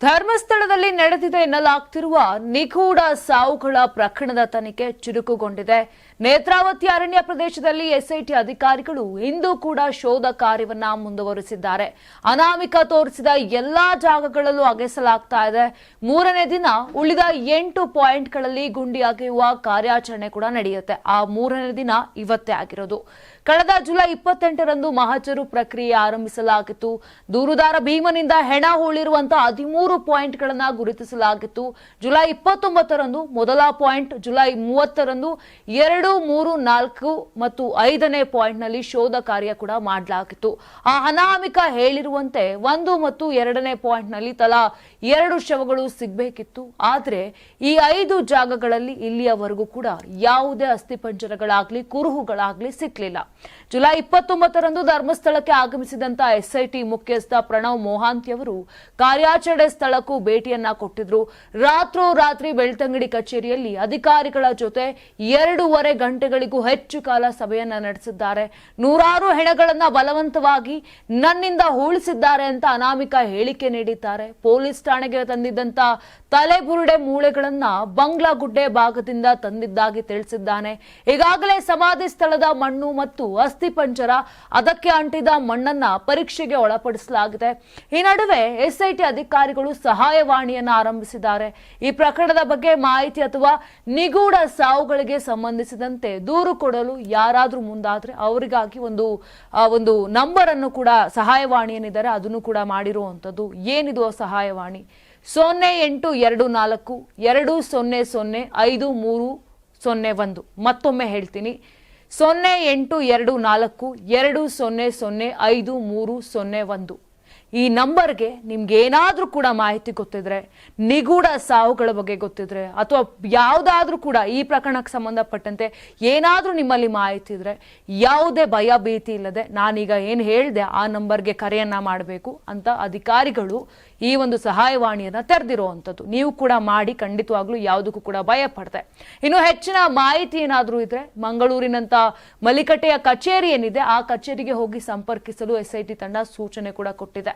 ಧರ್ಮಸ್ಥಳದಲ್ಲಿ ನಡೆದಿದೆ ಎನ್ನಲಾಗ್ತಿರುವ ನಿಗೂಢ ಸಾವುಗಳ ಪ್ರಕರಣದ ತನಿಖೆ ಚುರುಕುಗೊಂಡಿದೆ. ನೇತ್ರಾವತಿ ಅರಣ್ಯ ಪ್ರದೇಶದಲ್ಲಿ ಎಸ್ಐಟಿ ಅಧಿಕಾರಿಗಳು ಇಂದು ಕೂಡ ಶೋಧ ಕಾರ್ಯವನ್ನ ಮುಂದುವರಿಸಿದ್ದಾರೆ. ಅನಾಮಿಕ ತೋರಿಸಿದ ಎಲ್ಲಾ ಜಾಗಗಳಲ್ಲೂ ಅಗೆಸಲಾಗ್ತಾ ಇದೆ. ಮೂರನೇ ದಿನ ಉಳಿದ ಎಂಟು ಪಾಯಿಂಟ್ಗಳಲ್ಲಿ ಗುಂಡಿ ಅಗೆಯುವ ಕಾರ್ಯಾಚರಣೆ ಕೂಡ ನಡೆಯುತ್ತೆ. ಆ ಮೂರನೇ ದಿನ ಇವತ್ತೇ ಆಗಿರೋದು. ಕಳೆದ ಜುಲೈ ಇಪ್ಪತ್ತೆಂಟರಂದು ಮಹಜರು ಪ್ರಕ್ರಿಯೆ ಆರಂಭಿಸಲಾಗಿತ್ತು. ದೂರುದಾರ ಭೀಮನಿಂದ ಹೆಣ ಹೂಳಿರುವಂತಹ ಹದಿಮೂರು ಪಾಯಿಂಟ್ಗಳನ್ನ ಗುರುತಿಸಲಾಗಿತ್ತು. ಜುಲೈ ಇಪ್ಪತ್ತೊಂಬತ್ತರಂದು ಮೊದಲ ಪಾಯಿಂಟ್, ಜುಲೈ ಮೂವತ್ತರಂದು ಎರಡು, ಮೂರು, ನಾಲ್ಕು ಮತ್ತು ಐದನೇ ಪಾಯಿಂಟ್ನಲ್ಲಿ ಶೋಧ ಕಾರ್ಯ ಕೂಡ ಮಾಡಲಾಗಿತ್ತು. ಆ ಅನಾಮಿಕ ಹೇಳಿರುವಂತೆ ಒಂದು ಮತ್ತು ಎರಡನೇ ಪಾಯಿಂಟ್ನಲ್ಲಿ ತಲಾ ಎರಡು ಶವಗಳು ಸಿಗಬೇಕಿತ್ತು. ಆದರೆ ಈ ಐದು ಜಾಗಗಳಲ್ಲಿ ಇಲ್ಲಿಯವರೆಗೂ ಕೂಡ ಯಾವುದೇ ಅಸ್ಥಿಪಂಜರಗಳಾಗ್ಲಿ, ಕುರುಹುಗಳಾಗ್ಲಿ ಸಿಕ್ಕಲಿಲ್ಲ ಜುಲೈ ಇಪ್ಪತ್ತೊಂಬತ್ತರಂದು ಧರ್ಮಸ್ಥಳಕ್ಕೆ ಆಗಮಿಸಿದಂತಹ ಎಸ್ಐಟಿ ಮುಖ್ಯಸ್ಥ ಪ್ರಣವ್ ಮೋಹಾಂತಿ ಅವರು ಕಾರ್ಯಾಚರಣೆ ಸ್ಥಳಕ್ಕೂ ಭೇಟಿಯನ್ನ ಕೊಟ್ಟಿದ್ರು. ರಾತ್ರೋರಾತ್ರಿ ಬೆಳ್ತಂಗಡಿ ಕಚೇರಿಯಲ್ಲಿ ಅಧಿಕಾರಿಗಳ ಜೊತೆ ಎರಡೂವರೆ ಗಂಟೆಗಳಿಗೂ ಹೆಚ್ಚು ಕಾಲ ಸಭೆಯನ್ನ ನಡೆಸಿದ್ದಾರೆ. ನೂರಾರು ಹೆಣಗಳನ್ನ ಬಲವಂತವಾಗಿ ನನ್ನಿಂದ ಹೂಳಿಸಿದ್ದಾರೆ ಅಂತ ಅನಾಮಿಕ ಹೇಳಿಕೆ ನೀಡಿದ್ದಾರೆ. ಪೊಲೀಸ್ ಠಾಣೆಗೆ ತಂದಿದ್ದಂತ ತಲೆಬುರುಡೆ ಮೂಳೆಗಳನ್ನ ಬಂಗ್ಲಾಗುಡ್ಡೆ ಭಾಗದಿಂದ ತಂದಿದ್ದಾಗಿ ತಿಳಿಸಿದ್ದಾನೆ. ಈಗಾಗಲೇ ಸಮಾಧಿ ಸ್ಥಳದ ಮಣ್ಣು ಮತ್ತು ಅಸ್ಥಿಪಂಜರ ಅದಕ್ಕೆ ಅಂಟಿದ ಮಣ್ಣನ್ನ ಪರೀಕ್ಷೆಗೆ ಒಳಪಡಿಸಲಾಗಿದೆ. ಈ ನಡುವೆ ಎಸ್ಐಟಿ ಅಧಿಕಾರಿಗಳು ಸಹಾಯವಾಣಿಯನ್ನ ಆರಂಭಿಸಿದ್ದಾರೆ. ಈ ಪ್ರಕರಣದ ಬಗ್ಗೆ ಮಾಹಿತಿ ಅಥವಾ ನಿಗೂಢ ಸಾವುಗಳಿಗೆ ಸಂಬಂಧಿಸಿದಂತೆ ದೂರು ಕೊಡಲು ಯಾರಾದರೂ ಮುಂದಾದರೆ ಅವರಿಗಾಗಿ ಒಂದು ಒಂದು ನಂಬರ್ ಅನ್ನು ಕೂಡ ಸಹಾಯವಾಣಿ ಏನಿದ್ದಾರೆ ಅದನ್ನು ಕೂಡ ಮಾಡಿರುವಂಥದ್ದು ಏನಿದು ಸಹಾಯವಾಣಿ? ಸೊನ್ನೆ ಎಂಟು ಎರಡು ನಾಲ್ಕು, ಎರಡು ಸೊನ್ನೆ ಸೊನ್ನೆ ಐದು ಮೂರು ಸೊನ್ನೆ ಒಂದು. ಮತ್ತೊಮ್ಮೆ ಹೇಳ್ತೀನಿ. ಸೊನ್ನೆ ಎಂಟು ಎರಡು ನಾಲ್ಕು, ಎರಡು ಸೊನ್ನೆ ಸೊನ್ನೆ ಐದು ಮೂರು ಸೊನ್ನೆ ಒಂದು. ಈ ನಂಬರ್ಗೆ ನಿಮ್ಗೆ ಏನಾದರೂ ಕೂಡ ಮಾಹಿತಿ ಗೊತ್ತಿದ್ರೆ, ನಿಗೂಢ ಸಾವುಗಳ ಬಗ್ಗೆ ಗೊತ್ತಿದ್ರೆ, ಅಥವಾ ಯಾವುದಾದ್ರೂ ಕೂಡ ಈ ಪ್ರಕರಣಕ್ಕೆ ಸಂಬಂಧಪಟ್ಟಂತೆ ಏನಾದರೂ ನಿಮ್ಮಲ್ಲಿ ಮಾಹಿತಿ ಇದ್ರೆ, ಯಾವುದೇ ಭಯ ಭೀತಿ ಇಲ್ಲದೆ ನಾನೀಗ ಏನು ಹೇಳಿದೆ ಆ ನಂಬರ್ಗೆ ಕರೆಯನ್ನ ಮಾಡಬೇಕು ಅಂತ ಅಧಿಕಾರಿಗಳು ಈ ಒಂದು ಸಹಾಯವಾಣಿಯನ್ನು ತೆರೆದಿರುವಂಥದ್ದು. ನೀವು ಕೂಡ ಮಾಡಿ ಖಂಡಿತವಾಗ್ಲೂ ಯಾವುದಕ್ಕೂ ಕೂಡ ಭಯ ಪಡ್ತೆ ಇನ್ನು ಹೆಚ್ಚಿನ ಮಾಹಿತಿ ಏನಾದರೂ ಇದ್ರೆ ಮಂಗಳೂರಿನಂತ ಮಲಿಕಟ್ಟೆಯ ಕಚೇರಿ ಏನಿದೆ, ಆ ಕಚೇರಿಗೆ ಹೋಗಿ ಸಂಪರ್ಕಿಸಲು ಎಸ್ಐಟಿ ತಂಡ ಸೂಚನೆ ಕೂಡ ಕೊಟ್ಟಿದೆ.